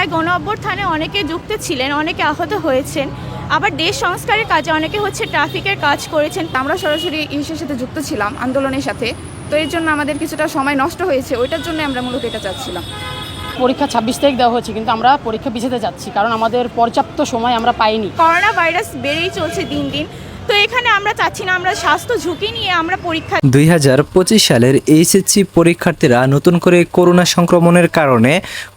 জুলাই গণ অনেকে যুক্ত ছিলেন অনেকে আহত হয়েছেন। আবার দেশ সংস্কারের কাজে অনেকে হচ্ছে ট্রাফিকের কাজ করেছেন। আমরা সরাসরি ইসের সাথে যুক্ত ছিলাম আন্দোলনের সাথে। তো এর জন্য আমাদের কিছুটা সময় নষ্ট হয়েছে ওইটার জন্য আমরা মূলত এটা চাচ্ছিলাম। পরীক্ষা ছাব্বিশ তারিখ দেওয়া হয়েছে কিন্তু আমরা পরীক্ষা পিছাতে যাচ্ছি কারণ আমাদের পর্যাপ্ত সময় আমরা পাইনি। করোনা ভাইরাস বেড়েই চলছে দিন দিন। তো এখানে আমরা চাচ্ছি না আমরা স্বাস্থ্য ঝুঁকি নিয়ে আমরা পরীক্ষা দুই হাজার পঁচিশ সালের এইচএসসি পরীক্ষার্থীরা নতুন করে করোনা সংক্রমণের কারণে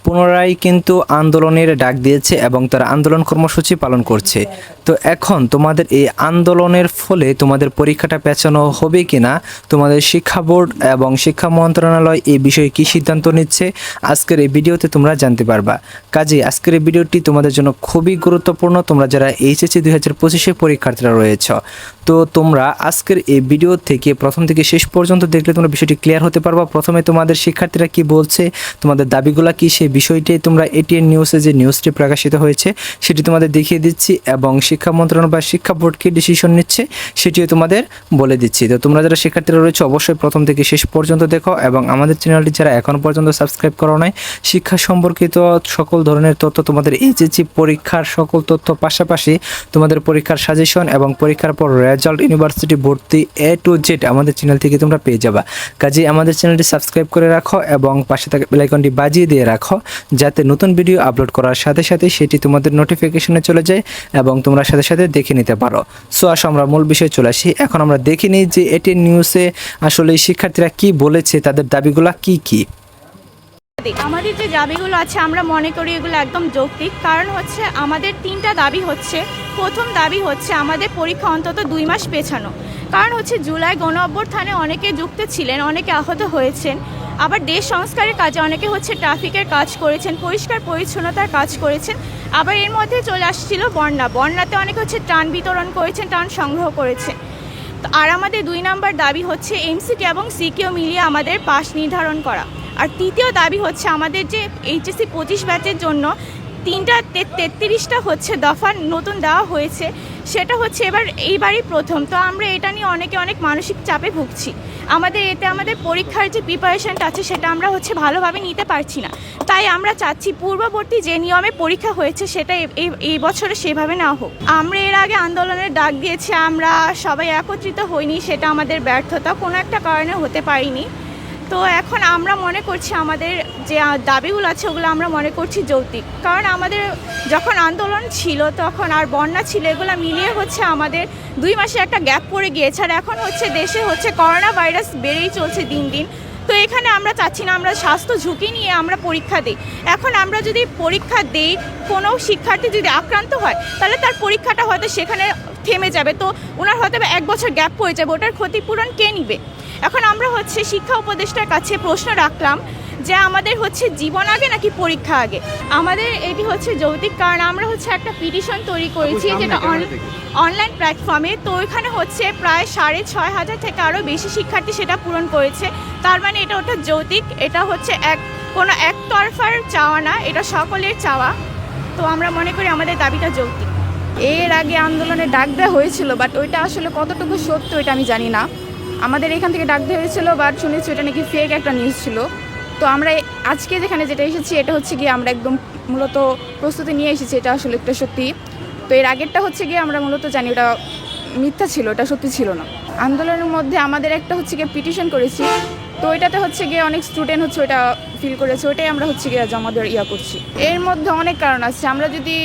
পুনরায় কিন্তু আন্দোলনের ডাক দিয়েছে এবং তারা আন্দোলন কর্মসূচি পালন করছে। তো এখন তোমাদের এই আন্দোলনের ফলে তোমাদের পরীক্ষাটা পেছানো হবে কি না তোমাদের শিক্ষা বোর্ড এবং শিক্ষা মন্ত্রণালয় এই বিষয়ে কি সিদ্ধান্ত নিচ্ছে, আজকের এই ভিডিওতে তোমরা জানতে পারবা। কাজে আজকের এই ভিডিওটি তোমাদের জন্য খুবই গুরুত্বপূর্ণ, তোমরা যারা এইচএসসি দুই হাজার পঁচিশে পরীক্ষার্থীরা রয়েছ। তো তোমরা আজকের এই ভিডিও থেকে প্রথম থেকে শেষ পর্যন্ত দেখলে তোমরা বিষয়টি ক্লিয়ার হতে পারবা। প্রথমে তোমাদের শিক্ষার্থীরা কি বলছে, তোমাদের দাবিগুলো কি, সেই বিষয়টি তোমরা এটিএন নিউজে যে নিউজটি প্রকাশিত হয়েছে, সেটি তোমাদের দেখিয়ে দিচ্ছি এবং শিক্ষা মন্ত্রণালয় বা শিক্ষা বোর্ড কি ডিসিশন নিচ্ছে সেটিও তোমাদের বলে দিচ্ছি। তো তোমরা যারা শিক্ষার্থীরা রয়েছে, অবশ্যই প্রথম থেকে শেষ পর্যন্ত দেখো এবং আমাদের চ্যানেলটি যারা এখনও পর্যন্ত সাবস্ক্রাইব করো নাই, শিক্ষা সম্পর্কিত সকল ধরনের তথ্য তোমাদের এইচএসসি পরীক্ষার সকল তথ্য পাশাপাশি তোমাদের পরীক্ষার সাজেশন এবং পরীক্ষার পর রেজাল্ট ইউনিভার্সিটি ভর্তি এ টু জেড আমাদের চ্যানেল থেকে তোমরা পেয়ে যাবা। কাজে আমাদের চ্যানেলটি সাবস্ক্রাইব করে রাখো এবং পাশে থাকা বেলাইকনটি বাজিয়ে দিয়ে রাখো। যাতে নতুন ভিডিও আপলোড করার সাথে সাথে সেটি তোমাদের নোটিফিকেশনে চলে যায় এবং তোমরা সাথে সাথে দেখে নিতে পারো। সো আসো আমরা মূল বিষয়ে চলে আসি। এখন আমরা দেখে নিই যে এটি নিউজে আসলে শিক্ষার্থীরা কি বলেছে, তাদের দাবিগুলা কি কি? আমাদের যে দাবিগুলো আছে, আমরা মনে করি এগুলো একদম যৌক্তিক। কারণ হচ্ছে আমাদের তিনটা দাবি হচ্ছে। প্রথম দাবি হচ্ছে আমাদের পরীক্ষা অন্তত দুই মাস পেছানো। কারণ হচ্ছে জুলাই গণ অভ্যুত্থানে অনেকে যুক্ত ছিলেন, অনেকে আহত হয়েছেন। আবার দেশ সংস্কারের কাজে অনেকে হচ্ছে ট্রাফিকের কাজ করেছেন, পরিষ্কার পরিচ্ছন্নতার কাজ করেছেন। আবার এর মধ্যে চলে আসছিল বন্যা। বন্যাতে অনেকে হচ্ছে ত্রাণ বিতরণ করেছেন, ত্রাণ সংগ্রহ করেছেন। আর আমাদের দুই নম্বর দাবি হচ্ছে এমসিকে এবং সিকিউ মিলিয়ে আমাদের পাশ নির্ধারণ করা। আর তৃতীয় দাবি হচ্ছে আমাদের যে এইচএসসি পঁচিশ ব্যাচের জন্য তিনটা তেত্রিশটা হচ্ছে দফা নতুন দেওয়া হয়েছে, সেটা হচ্ছে এবার এইবারই প্রথম। তো আমরা এটা নিয়ে অনেকে অনেক মানসিক চাপে ভুগছি। আমাদের এতে আমাদের পরীক্ষার যে প্রিপারেশনটা আছে, সেটা আমরা হচ্ছে ভালোভাবে নিতে পারছি না। তাই আমরা চাচ্ছি পূর্ববর্তী যে নিয়মে পরীক্ষা হয়েছে, সেটা এই বছরে সেভাবে না হোক। আমরা এর আগে আন্দোলনের ডাক দিয়েছি, আমরা সবাই একত্রিত হইনি, সেটা আমাদের ব্যর্থতা কোনো একটা কারণে হতে পারিনি। তো এখন আমরা মনে করছি আমাদের যে দাবিগুলো আছে, ওগুলো আমরা মনে করছি যৌক্তিক। কারণ আমাদের যখন আন্দোলন ছিল, তখন আর বন্যা ছিল, এগুলো মিলিয়ে হচ্ছে আমাদের দুই মাসে একটা গ্যাপ পড়ে গিয়েছে। আর এখন হচ্ছে দেশে হচ্ছে করোনা ভাইরাস বেড়েই চলছে দিন দিন। তো এখানে আমরা চাচ্ছি না, আমরা স্বাস্থ্য ঝুঁকি নিয়ে আমরা পরীক্ষা দিই। এখন আমরা যদি পরীক্ষা দিই, কোনো শিক্ষার্থী যদি আক্রান্ত হয়, তাহলে তার পরীক্ষাটা হয়তো সেখানে থেমে যাবে। তো ওনার হয়তো এক বছর গ্যাপ পড়ে যাবে ওটার ক্ষতিপূরণ কে নিবে? এখন আমরা হচ্ছে শিক্ষা উপদেষ্টার কাছে প্রশ্ন রাখলাম যে আমাদের হচ্ছে জীবন আগে নাকি পরীক্ষা আগে? আমাদের এটি হচ্ছে যৌতিক কারণ আমরা হচ্ছে একটা পিটিশন তৈরি করেছি যেটা অনলাইন প্ল্যাটফর্মে তো ওইখানে হচ্ছে প্রায় সাড়ে ছয় হাজার থেকে আরও বেশি শিক্ষার্থী সেটা পূরণ করেছে। তার মানে এটা ওটা যৌতিক এটা হচ্ছে এক কোনো একতরফার চাওয়া না এটা সকলের চাওয়া। তো আমরা মনে করি আমাদের দাবিটা যৌক্তিক এর আগে আন্দোলনে ডাক দেওয়া হয়েছিল বাট ওইটা আসলে কতটুকু সত্য এটা আমি জানি না। আমাদের এখান থেকে ডাক দেওয়া হয়েছিল বাট শুনেছি ওটা নাকি ফেক একটা নিউজ ছিল। তো আমরা আজকে যেখানে যেটা এসেছি, এটা হচ্ছে গিয়ে আমরা একদম মূলত প্রস্তুতি নিয়ে এসেছি, এটা আসলে একটা সত্যি। তো এর আগেরটা হচ্ছে গিয়ে আমরা মূলত জানি ওটা মিথ্যা ছিল, ওটা সত্যি ছিল না। আন্দোলনের মধ্যে আমাদের একটা হচ্ছে গিয়ে পিটিশন করেছি। তো ওইটাতে হচ্ছে গিয়ে অনেক স্টুডেন্ট হচ্ছে ওইটা ফিল করেছে, ওইটাই আমরা হচ্ছে গিয়ে জমা দেওয়ার ইয়া করছি। এর মধ্যে অনেক কারণ আছে। আমরা যদি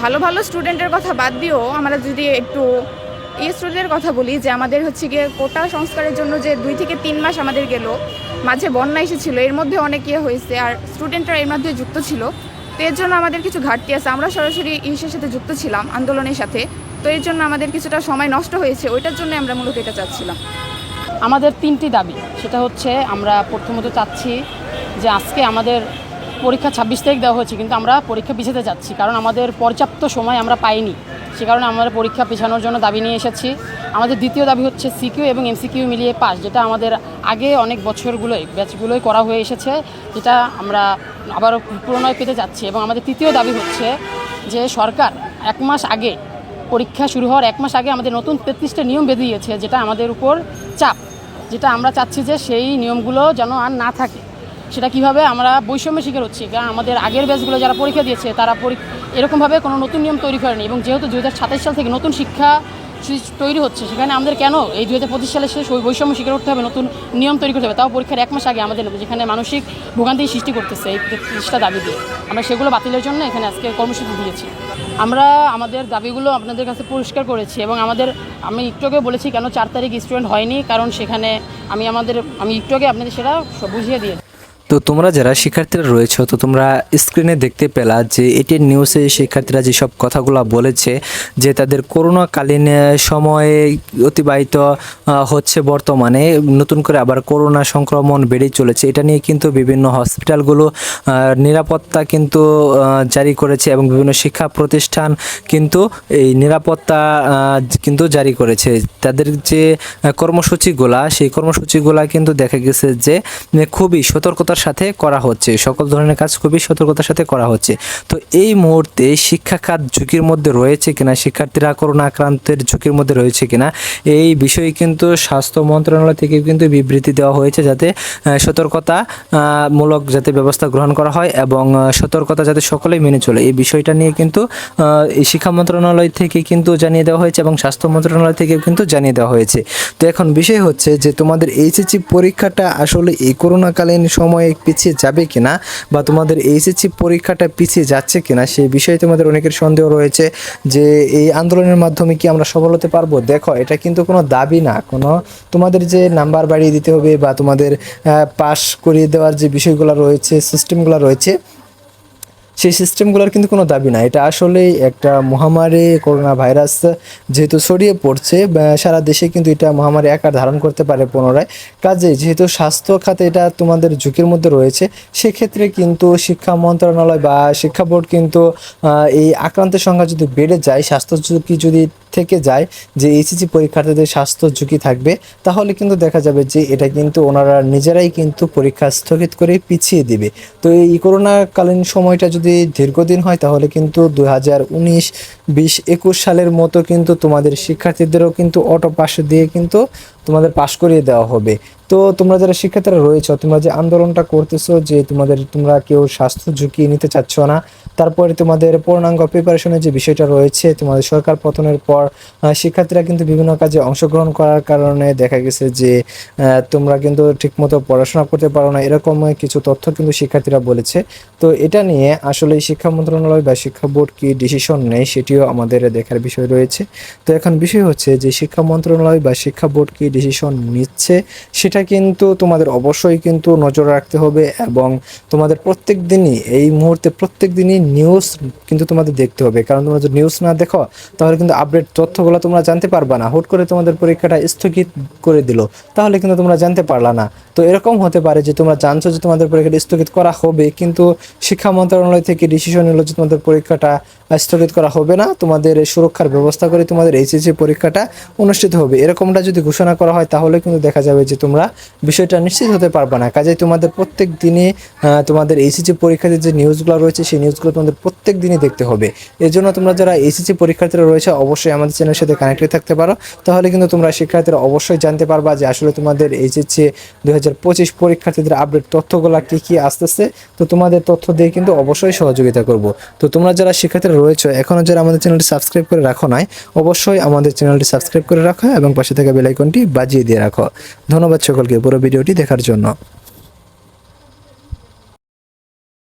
ভালো ভালো স্টুডেন্টের কথা বাদ দিয়েও আমরা যদি একটু এই স্টুডেন্টের কথা বলি যে আমাদের হচ্ছে গিয়ে কোটা সংস্কারের জন্য যে দুই থেকে তিন মাস আমাদের গেল, মাঝে বন্যা এসেছিল, এর মধ্যে অনেক ইয়ে হয়েছে আর স্টুডেন্টরা এর মধ্যে যুক্ত ছিল, তো এর জন্য আমাদের কিছু ঘাটতি আছে। আমরা সরাসরি ইসের সাথে যুক্ত ছিলাম আন্দোলনের সাথে, তো এর জন্য আমাদের কিছুটা সময় নষ্ট হয়েছে, ওইটার জন্য আমরা মূলত এটা চাচ্ছিলাম। আমাদের তিনটি দাবি, সেটা হচ্ছে আমরা প্রথমত চাচ্ছি যে আজকে আমাদের পরীক্ষা ছাব্বিশ তারিখ দেওয়া হয়েছে, কিন্তু আমরা পরীক্ষা পিছাতে যাচ্ছি, কারণ আমাদের পর্যাপ্ত সময় আমরা পাইনি। সে কারণে আমরা পরীক্ষা পিছানোর জন্য দাবি নিয়ে এসেছি। আমাদের দ্বিতীয় দাবি হচ্ছে সিকিউ এবং এমসিকিউ মিলিয়ে পাস, যেটা আমাদের আগে অনেক বছরগুলোই, ব্যাচগুলোই করা হয়ে এসেছে, যেটা আমরা আবারও পুনরায় পেতে যাচ্ছি। এবং আমাদের তৃতীয় দাবি হচ্ছে যে সরকার এক মাস আগে পরীক্ষা শুরু হওয়ার এক মাস আগে আমাদের নতুন তেত্রিশটা নিয়ম বেঁধে দিয়েছে, যেটা আমাদের উপর চাপ, যেটা আমরা চাচ্ছি যে সেই নিয়মগুলো যেন আর না থাকে। সেটা কীভাবে আমরা বৈষম্যের শিকার হচ্ছি? কারণ আমাদের আগের ব্যাচগুলো যারা পরীক্ষা দিয়েছে, তারা এরকমভাবে কোনো নতুন নিয়ম তৈরি করেনি এবং যেহেতু দু হাজার সাতাশ সাল থেকে নতুন শিক্ষা তৈরি হচ্ছে, সেখানে আমাদের কেন এই দু হাজার পঁচিশ সালে শেষ ওই বৈষম্য স্বীকার করতে হবে, নতুন নিয়ম তৈরি করতে হবে? তাও পরীক্ষার এক মাস আগে আমাদের যেখানে মানসিক ভোগান্তি সৃষ্টি করতেছে এই তেত্রিশটা দাবি দিয়ে। আমরা সেগুলো বাতিলের জন্য এখানে আজকে কর্মসূচি দিয়েছি। আমরা আমাদের দাবিগুলো আপনাদের কাছে পরিষ্কার করেছি এবং আমাদের, আমি একটু আগে বলেছি কেন চার তারিখ স্টুডেন্ট হয়নি, কারণ সেখানে আমি আমাদের, আমি একটু আগে আপনাদের সেটা বুঝিয়ে দিয়েছি। তো তোমরা যারা শিক্ষার্থীরা রয়েছে, তো তোমরা স্ক্রিনে দেখতে পেলা যে এটির নিউজে শিক্ষার্থীরা যেসব কথাগুলো বলেছে, যে তাদের করোনাকালীন সময়ে অতিবাহিত হচ্ছে বর্তমানে। নতুন করে আবার করোনা সংক্রমণ বেড়েই চলেছে। এটা নিয়ে কিন্তু বিভিন্ন হসপিটালগুলো নিরাপত্তা কিন্তু জারি করেছে এবং বিভিন্ন শিক্ষা প্রতিষ্ঠান কিন্তু এই নিরাপত্তা কিন্তু জারি করেছে। তাদের যে কর্মসূচিগুলা, সেই কর্মসূচিগুলা কিন্তু দেখা গেছে যে, খুবই সতর্কতার সাথে করা হচ্ছে, সকল ধরনের কাজ খুবই সতর্কতার সাথে করা হচ্ছে। তো এই মুহূর্তে শিক্ষা খাত ঝুঁকির মধ্যে রয়েছে কিনা, শিক্ষার্থীরা করোনা আক্রান্তের ঝুঁকির মধ্যে রয়েছে কিনা, এই বিষয়ে কিন্তু স্বাস্থ্য মন্ত্রণালয় থেকে কিন্তু বিবৃতি দেওয়া হয়েছে যাতে সতর্কতা মূলক যাতে ব্যবস্থা গ্রহণ করা হয় এবং সতর্কতা যাতে সকলেই মেনে চলে। এই বিষয়টা নিয়ে কিন্তু এই শিক্ষা মন্ত্রণালয় থেকে কিন্তু জানিয়ে দেওয়া হয়েছে এবং স্বাস্থ্য মন্ত্রণালয় থেকে কিন্তু জানিয়ে দেওয়া হয়েছে। তো এখন বিষয় হচ্ছে যে তোমাদের এইচএসসি পরীক্ষাটা আসলে এই করোনাকালীন সময়ে পিছিয়ে যাবে কিনা বা তোমাদের এইচএসসি পরীক্ষাটা পিছিয়ে যাচ্ছে কিনা সেই বিষয়ে তোমাদের অনেকের সন্দেহ রয়েছে যে এই আন্দোলনের মাধ্যমে কি আমরা সফল হতে পারব? দেখো, এটা কিন্তু কোনো দাবি না। কোনো তোমাদের যে নাম্বার বাড়িয়ে দিতে হবে বা তোমাদের পাস করিয়ে দেওয়ার যে বিষয়গুলো রয়েছে সিস্টেমগুলো রয়েছে সেই সিস্টেমগুলোর কিন্তু কোনো দাবি না এটা আসলেই একটা মহামারী করোনা ভাইরাস যেহেতু ছড়িয়ে পড়ছে সারা দেশে কিন্তু এটা মহামারী আকার ধারণ করতে পারে পুনরায়। কাজে যেহেতু স্বাস্থ্য খাতে এটা তোমাদের ঝুঁকির মধ্যে রয়েছে, সেক্ষেত্রে কিন্তু শিক্ষা মন্ত্রণালয় বা শিক্ষা বোর্ড কিন্তু এই আক্রান্তের সংখ্যা যদি বেড়ে যায়, স্বাস্থ্য ঝুঁকি যদি থেকে যায়, যে এইচএসসি পরীক্ষার্থীদের স্বাস্থ্য ঝুঁকি থাকবে, তাহলে কিন্তু দেখা যাবে যে এটা কিন্তু ওনারা নিজেরাই কিন্তু পরীক্ষা স্থগিত করে পিছিয়ে দিবে। তো এই করোনাকালীন সময়টা যদি দীর্ঘদিন হয়, তাহলে কিন্তু দুই হাজার উনিশ, বিশ, একুশ সালের মতো কিন্তু তোমাদের শিক্ষার্থীদেরও কিন্তু অটো পাশ দিয়ে কিন্তু তোমাদের পাশ করিয়ে দেওয়া হবে। তো তোমরা যারা শিক্ষার্থীরা রয়েছে, তোমরা যে আন্দোলনটা করতেছো যে তোমাদের, তোমরা কেউ স্বাস্থ্য ঝুঁকি নিতে চাচ্ছ না, তারপরে তোমাদের পূর্ণাঙ্গ প্রিপারেশনের যে বিষয়টা রয়েছে, তোমাদের সরকার পতনের পর শিক্ষার্থীরা কিন্তু বিভিন্ন কাজে অংশগ্রহণ করার কারণে দেখা গেছে যে তোমরা কিন্তু ঠিকমতো পড়াশোনা করতে পারো না, এরকম কিছু তথ্য কিন্তু শিক্ষার্থীরা বলেছে। তো এটা নিয়ে আসলে শিক্ষা মন্ত্রণালয় বা শিক্ষা বোর্ড কি ডিসিশন নেয়, সেটিও আমাদের দেখার বিষয় রয়েছে। তো এখন বিষয় হচ্ছে যে, শিক্ষা মন্ত্রণালয় বা শিক্ষা বোর্ড কি ডিসিশন নিচ্ছে, সেটা কিন্তু তোমাদের অবশ্যই কিন্তু নজর রাখতে হবে এবং তোমাদের প্রত্যেক দিনই, এই মুহূর্তে প্রত্যেক দিনই নিউজ কিন্তু তোমাদের দেখতে হবে। কারণ তোমরা যদি নিউজ না দেখো, তাহলে কিন্তু আপডেট তথ্যগুলো তোমরা জানতে পারবা না। হুট করে তোমাদের পরীক্ষাটা স্থগিত করে দিল, তাহলে কিন্তু তোমরা জানতে পারলা না। তো এরকম হতে পারে যে তোমরা জানছো যে তোমাদের পরীক্ষাটা স্থগিত করা হবে, কিন্তু শিক্ষা মন্ত্রণালয় থেকে ডিসিশন নিল যে তোমাদের পরীক্ষাটা স্থগিত করা হবে না। তোমাদের সুরক্ষার ব্যবস্থা করে তোমাদের এইচএসসি পরীক্ষাটা অনুষ্ঠিত হবে। এরকমটা যদি ঘোষণা করা হয়, তাহলে কিন্তু দেখা যাবে যে তোমরা বিষয়টা নিশ্চিত হতে পারবে না। কাজে তোমাদের প্রত্যেক দিনে তোমাদের এইচএসসি পরীক্ষাতে যে নিউজগুলো রয়েছে, সেই নিউজগুলো তোমাদের প্রত্যেক দিনই দেখতে হবে। এর জন্য তোমরা যারা এইচএসসি পরীক্ষার্থীরা রয়েছে, অবশ্যই আমাদের চ্যানেলের সাথে কানেক্টেড থাকতে পারো। তাহলে কিন্তু তোমরা শিক্ষার্থীরা অবশ্যই জানতে পারবা যে আসলে তোমাদের এইচএসসি দুই হাজার পঁচিশ পরীক্ষার্থীদের আপডেট তথ্যগুলো কী কী আসতেছে। তো তোমাদের তথ্য দিয়ে কিন্তু অবশ্যই সহযোগিতা করব। তো তোমরা যারা শিক্ষার্থীরা রয়েছে। এখনও যারা আমাদের চ্যানেলটি সাবস্ক্রাইব করে রাখো নাই, অবশ্যই আমাদের চ্যানেলটি সাবস্ক্রাইব করে রাখো এবং পাশে থাকা বেলাইকনটি বাজিয়ে দিয়ে রাখো। ধন্যবাদ সকলকে পুরো ভিডিওটি দেখার জন্য।